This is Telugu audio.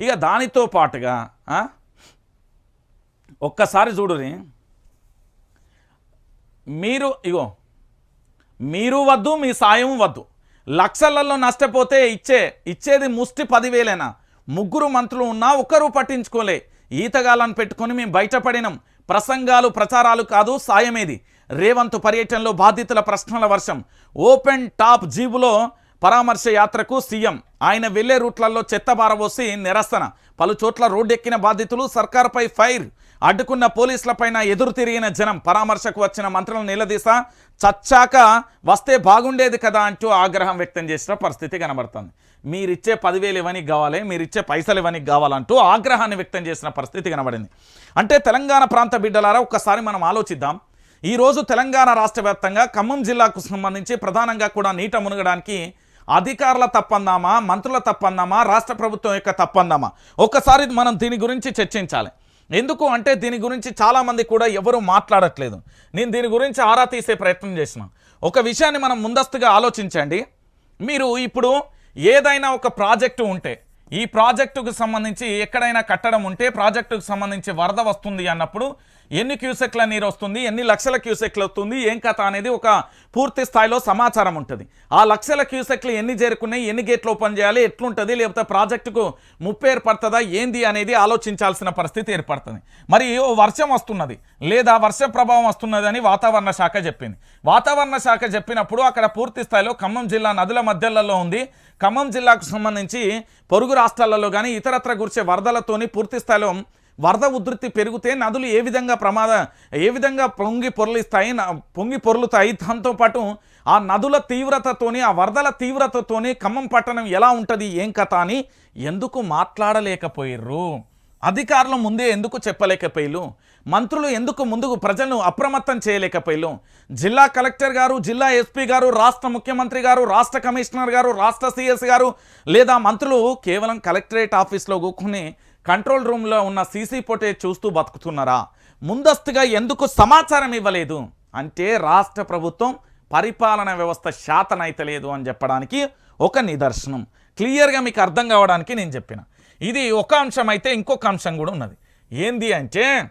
ఇక దానితో పాటుగా ఒక్కసారి చూడురి మీరు ఇగో మీరు వద్దు మీ సాయం వద్దు. లక్షలలో నష్టపోతే ఇచ్చే ఇచ్చేది ముష్టి పదివేలేనా? ముగ్గురు మంత్రులు ఉన్నా ఒక్కరు పట్టించుకోలే. ఈతగాలను పెట్టుకొని మేము బయటపడినాం. ప్రసంగాలు ప్రచారాలు కాదు సాయమేది. రేవంత్ పర్యటనలో బాధితుల ప్రశ్నల వర్షం. ఓపెన్ టాప్ జీబులో పరామర్శ యాత్రకు సీఎం. ఆయన వెళ్ళే రూట్లలో చెత్త బారబోసి నిరసన. పలు చోట్ల రోడ్డెక్కిన బాధితులు సర్కార్పై ఫైర్. అడ్డుకున్న పోలీసులపైన ఎదురు తిరిగిన జనం పరామర్శకు వచ్చిన మంత్రులను నిలదీసా చచ్చాక వస్తే బాగుండేది కదా అంటూ ఆగ్రహం వ్యక్తం చేసిన పరిస్థితి కనబడుతుంది. మీరిచ్చే పదివేలు ఇవన్నీ కావాలి మీరిచ్చే పైసలు ఇవ్వనికి కావాలంటూ ఆగ్రహాన్ని వ్యక్తం చేసిన పరిస్థితి కనబడింది. అంటే తెలంగాణ ప్రాంత బిడ్డలారా ఒక్కసారి మనం ఆలోచిద్దాం. ఈరోజు తెలంగాణ రాష్ట్ర వ్యాప్తంగా ఖమ్మం జిల్లాకు సంబంధించి ప్రధానంగా కూడా నీట మునగడానికి అధికారుల తప్పందామా? మంత్రుల తప్పందామా? రాష్ట్ర ప్రభుత్వం యొక్క తప్పందామా? ఒక్కసారి మనం దీని గురించి చర్చించాలి. ఎందుకు అంటే దీని గురించి చాలామంది కూడా ఎవరు మాట్లాడట్లేదు. నేను దీని గురించి ఆరా తీసే ప్రయత్నం చేసిన. ఒక విషయాన్ని మనం ముందస్తుగా ఆలోచించండి. మీరు ఇప్పుడు ఏదైనా ఒక ప్రాజెక్టు ఉంటే ఈ ప్రాజెక్టుకు సంబంధించి ఎక్కడైనా కట్టడం ఉంటే ప్రాజెక్టుకు సంబంధించి వరద వస్తుంది అన్నప్పుడు ఎన్ని క్యూసెక్ల నీరు వస్తుంది ఎన్ని లక్షల క్యూసెక్లు వస్తుంది ఏం కథ అనేది ఒక పూర్తి స్థాయిలో సమాచారం ఉంటుంది. ఆ లక్షల క్యూసెక్లు ఎన్ని చేరుకున్నాయి ఎన్ని గేట్లు ఓపెన్ చేయాలి ఎట్లుంటుంది లేకపోతే ప్రాజెక్టుకు ముప్పు ఏర్పడుతుందా ఏంది అనేది ఆలోచించాల్సిన పరిస్థితి ఏర్పడుతుంది. మరి ఓ వర్షం వస్తున్నది లేదా వర్ష ప్రభావం వస్తున్నదని వాతావరణ శాఖ చెప్పింది. వాతావరణ శాఖ చెప్పినప్పుడు అక్కడ పూర్తి స్థాయిలో ఖమ్మం జిల్లా నదుల మధ్యలలో ఉంది. ఖమ్మం జిల్లాకు సంబంధించి పొరుగు రాష్ట్రాలలో కానీ ఇతరత్ర గురిచే వరదలతోని పూర్తి స్థాయిలో వరద ఉధృతి పెరిగితే నదులు ఏ విధంగా ప్రమాద ఏ విధంగా పొంగి పొరలిస్తాయి పొంగి పొరులుతాయి? దాంతోపాటు ఆ నదుల తీవ్రతతోని ఆ వరదల తీవ్రతతోని ఖమ్మం పట్టణం ఎలా ఉంటుంది? ఏం కథ అని ఎందుకు మాట్లాడలేకపోయిర్రు? అధికారులు ముందే ఎందుకు చెప్పలేకపోయిలు మంత్రులు ఎందుకు ముందుకు ప్రజలను అప్రమత్తం చేయలేకపోయిలు జిల్లా కలెక్టర్ గారు జిల్లా ఎస్పీ గారు రాష్ట్ర ముఖ్యమంత్రి గారు రాష్ట్ర కమిషనర్ గారు రాష్ట్ర సిఎస్ గారు లేదా మంత్రులు కేవలం కలెక్టరేట్ ఆఫీస్లో కూర్చుని కంట్రోల్ రూమ్లో ఉన్న సీసీ ఫుటేజ్ చూస్తూ బతుకుతున్నారా? ముందస్తుగా ఎందుకు సమాచారం ఇవ్వలేదు? అంటే రాష్ట్ర ప్రభుత్వం పరిపాలన వ్యవస్థ శాతనైతలేదు అని చెప్పడానికి ఒక నిదర్శనం. క్లియర్గా మీకు అర్థం కావడానికి నేను చెప్పిన. ఇది ఒక అంశం అయితే ఇంకొక అంశం కూడా ఉన్నది. ఏంది అంటే